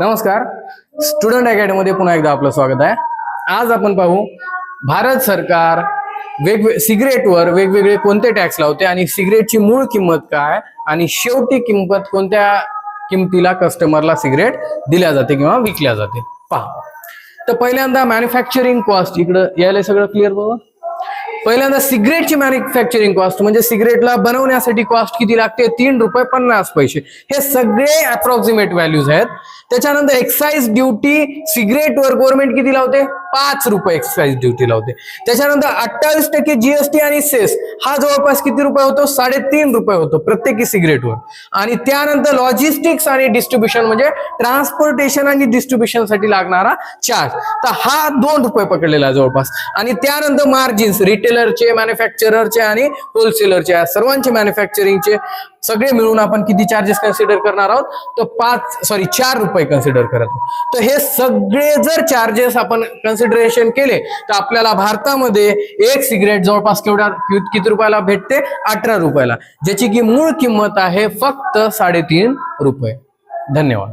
नमस्कार. स्टुडंट अकॅडमीमध्ये पुन्हा एकदा आपलं स्वागत आहे. आज आपण पाहू भारत सरकार वेगवेग सिगरेटवर वेगवेगळे कोणते टॅक्स लावते आणि सिगरेटची मूळ किंमत काय आणि शेवटी किंमत कोणत्या किमतीला कस्टमरला सिगरेट दिल्या जाते किंवा विकल्या जाते? पहा. तर पहिल्यांदा मॅन्युफॅक्चरिंग कॉस्ट इकडं यायला सगळं क्लिअर बाबा? पहिल्यांदा सिगरेटची मॅन्युफॅक्चरिंग कॉस्ट म्हणजे सिगरेटला बनवण्यासाठी कॉस्ट किती लागते? तीन रुपये पन्नास पैसे. हे सगळे अप्रॉक्सिमेट व्हॅल्यूज आहेत. त्याच्यानंतर एक्साइज ड्युटी सिगरेटवर गव्हर्नमेंट किती लावते? पाच रुपये एक्साइज ड्युटी लावते. त्याच्यानंतर अठ्ठावीस टक्के जीएसटी आणि सेस हा जवळपास किती रुपये होतो? साडेतीन रुपये होतो प्रत्येकी सिगरेटवर. आणि त्यानंतर लॉजिस्टिक्स आणि डिस्ट्रीब्युशन म्हणजे ट्रान्सपोर्टेशन आणि डिस्ट्रीब्युशनसाठी लागणारा चार्ज तर हा दोन रुपये पकडलेला आहे जवळपास. आणि त्यानंतर मार्जिन्स रिटेलरचे मॅन्युफॅक्चररचे आणि होलसेलरचे सर्वांचे मॅन्युफॅक्चरिंगचे सगळे मिळून आपण किती चार्जेस कन्सिडर करणार आहोत? तर पाच सॉरी चार रुपये कन्सिडर करत आहोत. तर हे सगळे जर चार्जेस आपण कन्सिडरेशन केले तर आपल्याला भारतामध्ये एक सिगरेट जवळपास केवढ्या किती रुपयाला भेटते? अठरा रुपयाला. ज्याची की मूळ किंमत आहे फक्त साडेतीन रुपये. धन्यवाद.